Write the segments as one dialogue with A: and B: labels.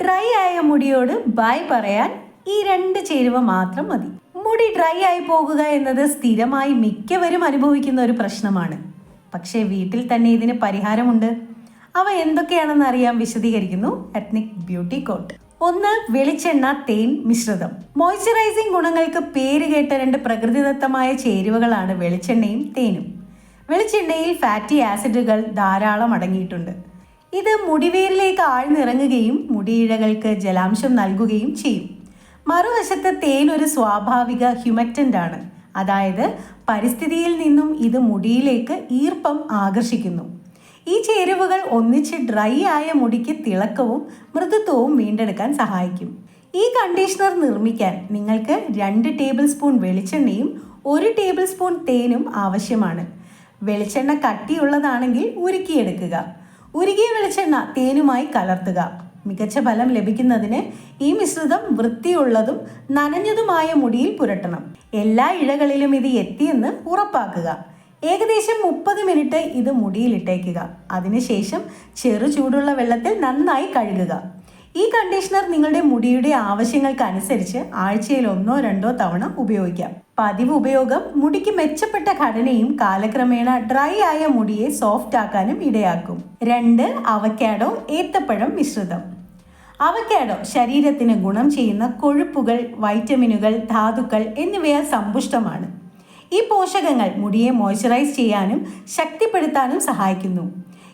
A: Dry ആയ മുടിയോട് by പറയാൻ ഈ രണ്ട് ചേരുവ മാത്രം മതി. മുടി ഡ്രൈ ആയി പോകുക എന്നത് സ്ഥിരമായി മിക്കവരും അനുഭവിക്കുന്ന ഒരു പ്രശ്നമാണ്. പക്ഷേ വീട്ടിൽ തന്നെ ഇതിന് പരിഹാരമുണ്ട്. അവ എന്തൊക്കെയാണെന്ന് അറിയാൻ വിശദീകരിക്കുന്നു എത്നിക് ബ്യൂട്ടി കോട്ട് ഒന്ന് വെളിച്ചെണ്ണ തേൻ മിശ്രിതം. മോയ്സ്ചറൈസിംഗ് ഗുണങ്ങൾക്ക് പേര് കേട്ട രണ്ട് പ്രകൃതിദത്തമായ ചേരുവകളാണ് വെളിച്ചെണ്ണയും തേനും. വെളിച്ചെണ്ണയിൽ ഫാറ്റി ആസിഡുകൾ ധാരാളം അടങ്ങിയിട്ടുണ്ട്. ഇത് മുടിവേരിലേക്ക് ആഴ്ന്നിറങ്ങുകയും മുടിയിഴകൾക്ക് ജലാംശം നൽകുകയും ചെയ്യും. മറുവശത്ത് തേൻ ഒരു സ്വാഭാവിക ഹ്യൂമറ്റന്റ് ആണ്. അതായത് പരിസ്ഥിതിയിൽ നിന്നും ഇത് മുടിയിലേക്ക് ഈർപ്പം ആകർഷിക്കുന്നു. ഈ ചേരുവകൾ ഒന്നിച്ച് ഡ്രൈ ആയ മുടിക്ക് തിളക്കവും മൃദുത്വവും വീണ്ടെടുക്കാൻ സഹായിക്കും. ഈ കണ്ടീഷണർ നിർമ്മിക്കാൻ നിങ്ങൾക്ക് രണ്ട് ടേബിൾ സ്പൂൺ വെളിച്ചെണ്ണയും ഒരു ടേബിൾ സ്പൂൺ തേനും ആവശ്യമാണ്. വെളിച്ചെണ്ണ കട്ടിയുള്ളതാണെങ്കിൽ ഉരുക്കിയെടുക്കുക. ഉരുകിയ വെളിച്ചെണ്ണ തേനുമായി കലർത്തുക. മികച്ച ഫലം ലഭിക്കുന്നതിന് ഈ മിശ്രിതം വൃത്തിയുള്ളതും നനഞ്ഞതുമായ മുടിയിൽ പുരട്ടണം. എല്ലാ ഇഴകളിലും ഇത് എത്തിയെന്ന് ഉറപ്പാക്കുക. ഏകദേശം മുപ്പത് മിനിറ്റ് ഇത് മുടിയിലിട്ടേക്കുക. അതിനുശേഷം ചെറു ചൂടുള്ള വെള്ളത്തിൽ നന്നായി കഴുകുക. ഈ കണ്ടീഷണർ നിങ്ങളുടെ മുടിയുടെ ആവശ്യങ്ങൾക്കനുസരിച്ച് ആഴ്ചയിൽ ഒന്നോ രണ്ടോ തവണ ഉപയോഗിക്കാം. പതിവ് ഉപയോഗം മുടിക്ക് മെച്ചപ്പെട്ട ഘടനയും കാലക്രമേണ ഡ്രൈ ആയ മുടിയെ സോഫ്റ്റ് ആക്കാനും ഇടയാക്കും. രണ്ട് അവക്കാഡോ ഏത്തപ്പഴം മിശ്രിതം. അവക്കാഡോ ശരീരത്തിന് ഗുണം ചെയ്യുന്ന കൊഴുപ്പുകൾ വൈറ്റമിനുകൾ ധാതുക്കൾ എന്നിവയാൽ സമ്പുഷ്ടമാണ്. ഈ പോഷകങ്ങൾ മുടിയെ മോയ്സ്ചറൈസ് ചെയ്യാനും ശക്തിപ്പെടുത്താനും സഹായിക്കുന്നു.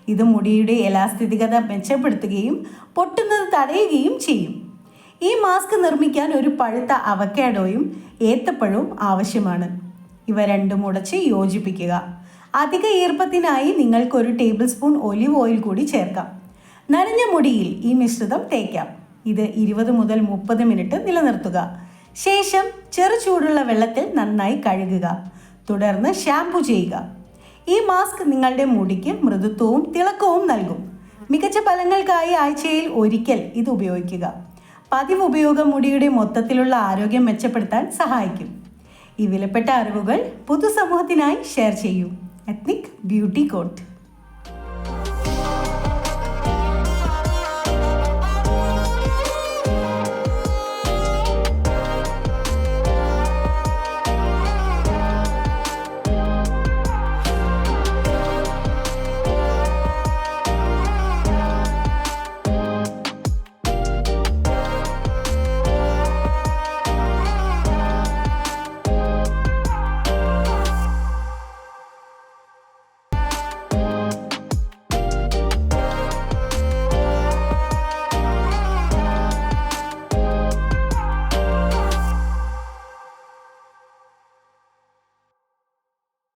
A: ഇത് മുടിയുടെ എലാസ്ഥിതികത മെച്ചപ്പെടുത്തുകയും പൊട്ടുന്നത് തടയുകയും ചെയ്യും. ഈ മാസ്ക് നിർമ്മിക്കാൻ ഒരു പഴുത്ത അവക്കാഡോയും ഏത്തപ്പഴവും ആവശ്യമാണ്. ഇവ രണ്ടും ഉടച്ച് യോജിപ്പിക്കുക. അധിക ഈർപ്പത്തിനായി നിങ്ങൾക്ക് ഒരു ടേബിൾ സ്പൂൺ ഒലിവ് ഓയിൽ കൂടി ചേർക്കാം. നനഞ്ഞ മുടിയിൽ ഈ മിശ്രിതം തേക്കാം. ഇത് ഇരുപത് മുതൽ മുപ്പത് മിനിറ്റ് നിലനിർത്തുക. ശേഷം ചെറു ചൂടുള്ള വെള്ളത്തിൽ നന്നായി കഴുകുക. തുടർന്ന് ഷാംപൂ ചെയ്യുക. ഈ മാസ്ക് നിങ്ങളുടെ മുടിക്ക് മൃദുത്വവും തിളക്കവും നൽകും. മികച്ച ഫലങ്ങൾക്കായി ആഴ്ചയിൽ ഒരിക്കൽ ഇത് ഉപയോഗിക്കുക. പതിവ് ഉപയോഗം മുടിയുടെ മൊത്തത്തിലുള്ള ആരോഗ്യം മെച്ചപ്പെടുത്താൻ സഹായിക്കും. ഈ വിലപ്പെട്ട അറിവുകൾ പൊതുസമൂഹത്തിനായി ഷെയർ ചെയ്യൂ. Ethnic beauty coat.